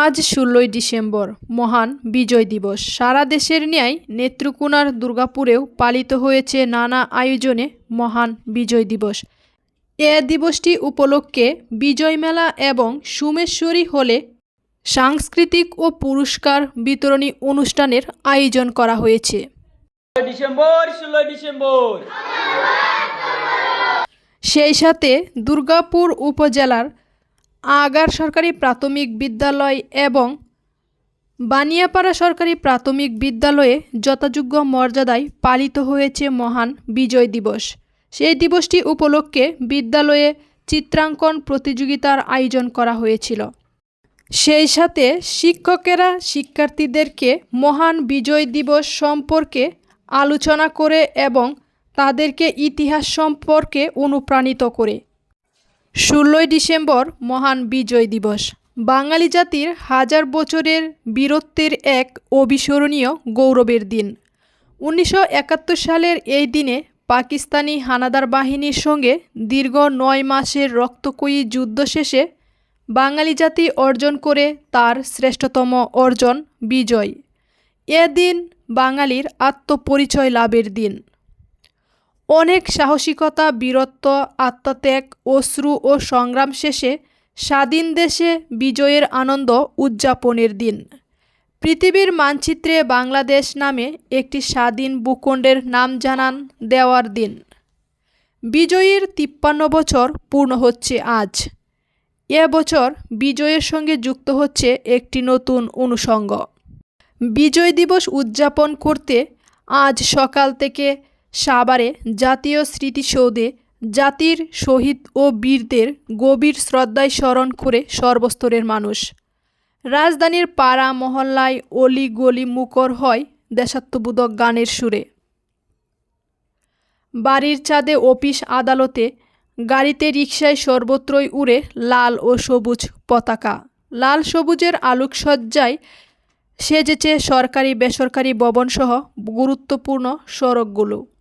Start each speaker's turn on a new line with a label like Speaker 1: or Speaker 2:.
Speaker 1: আজ ষোলোই ডিসেম্বর মহান বিজয় দিবস। সারা দেশের ন্যায় নেত্রকোনার দুর্গাপুরেও পালিত হয়েছে নানা আয়োজনে মহান বিজয় দিবস। এ দিবসটি উপলক্ষে বিজয় মেলা এবং সুমেশ্বরী হলে সাংস্কৃতিক ও পুরস্কার বিতরণী অনুষ্ঠানের আয়োজন করা হয়েছে।
Speaker 2: ডিসেম্বর ষোলোই ডিসেম্বর।
Speaker 1: সেই সাথে দুর্গাপুর উপজেলার আগার সরকারি প্রাথমিক বিদ্যালয় এবং বানিয়াপাড়া সরকারি প্রাথমিক বিদ্যালয়ে যথাযোগ্য মর্যাদায় পালিত হয়েছে মহান বিজয় দিবস। সেই দিবসটি উপলক্ষে বিদ্যালয়ে চিত্রাঙ্কন প্রতিযোগিতার আয়োজন করা হয়েছিল। সেই সাথে শিক্ষকেরা শিক্ষার্থীদেরকে মহান বিজয় দিবস সম্পর্কে আলোচনা করে এবং তাদেরকে ইতিহাস সম্পর্কে অনুপ্রাণিত করে। ষোলোই ডিসেম্বর মহান বিজয় দিবস। বাঙালি জাতির হাজার বছরের বীরত্বের এক অবিস্মরণীয় গৌরবের দিন। উনিশশো একাত্তর সালের এই দিনে পাকিস্তানি হানাদার বাহিনীর সঙ্গে দীর্ঘ নয় মাসের রক্তকয়ী যুদ্ধ শেষে বাঙালি জাতি অর্জন করে তার শ্রেষ্ঠতম অর্জন বিজয়। এ দিন বাঙালির আত্মপরিচয় লাভের দিন। অনেক সাহসিকতা, বীরত্ব, আত্মত্যাগ, অশ্রু ও সংগ্রাম শেষে স্বাধীন দেশে বিজয়ের আনন্দ উদযাপনের দিন। পৃথিবীর মানচিত্রে বাংলাদেশ নামে একটি স্বাধীন ভূখণ্ডের নাম জানান দেওয়ার দিন। বিজয়ীর তিপ্পান্ন বছর পূর্ণ হচ্ছে আজ। এ বছর বিজয়ের সঙ্গে যুক্ত হচ্ছে একটি নতুন অনুষঙ্গ। বিজয় দিবস উদযাপন করতে আজ সকাল থেকে সাভারে জাতীয় স্মৃতিসৌধে জাতির শহীদ ও বীরদের গভীর শ্রদ্ধায় স্মরণ করে সর্বস্তরের মানুষ। রাজধানীর পাড়া, মহল্লায় অলি গলি মুখর হয় দেশাত্মবোধক গানের সুরে। বাড়ির চাঁদে অফিস আদালতে গাড়িতে রিকশায় সর্বত্রই উড়ে লাল ও সবুজ পতাকা। লাল সবুজের আলোকসজ্জায় সেজেছে সরকারি বেসরকারি ভবনসহ গুরুত্বপূর্ণ সড়কগুলো।